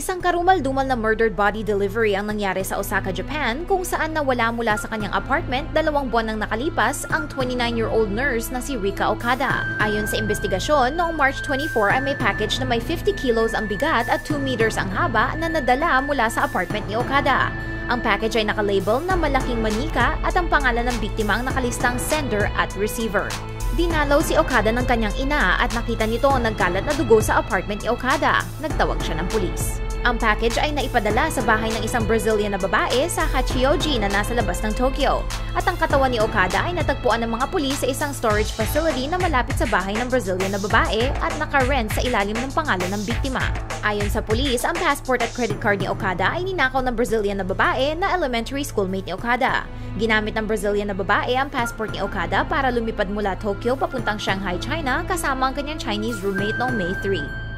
Isang karumal-dumal na murdered body delivery ang nangyari sa Osaka, Japan kung saan nawala mula sa kanyang apartment dalawang buwan nang nakalipas ang 29-year-old nurse na si Rika Okada. Ayon sa investigasyon, noong March 24 ay may package na may 50 kilos ang bigat at 2 meters ang haba na nadala mula sa apartment ni Okada. Ang package ay nakalabel na malaking manika at ang pangalan ng biktima ang nakalistang sender at receiver. Dinalaw si Okada ng kanyang ina at nakita nito ang nagkalat na dugo sa apartment ni Okada. Nagtawag siya ng pulis. Ang package ay naipadala sa bahay ng isang Brazilian na babae sa Hachioji na nasa labas ng Tokyo. At ang katawan ni Okada ay natagpuan ng mga pulis sa isang storage facility na malapit sa bahay ng Brazilian na babae at naka-rent sa ilalim ng pangalan ng biktima. Ayon sa pulis, ang passport at credit card ni Okada ay ninakaw ng Brazilian na babae na elementary schoolmate ni Okada. Ginamit ng Brazilian na babae ang passport ni Okada para lumipad mula Tokyo papuntang Shanghai, China kasama ang kanyang Chinese roommate noong May 3.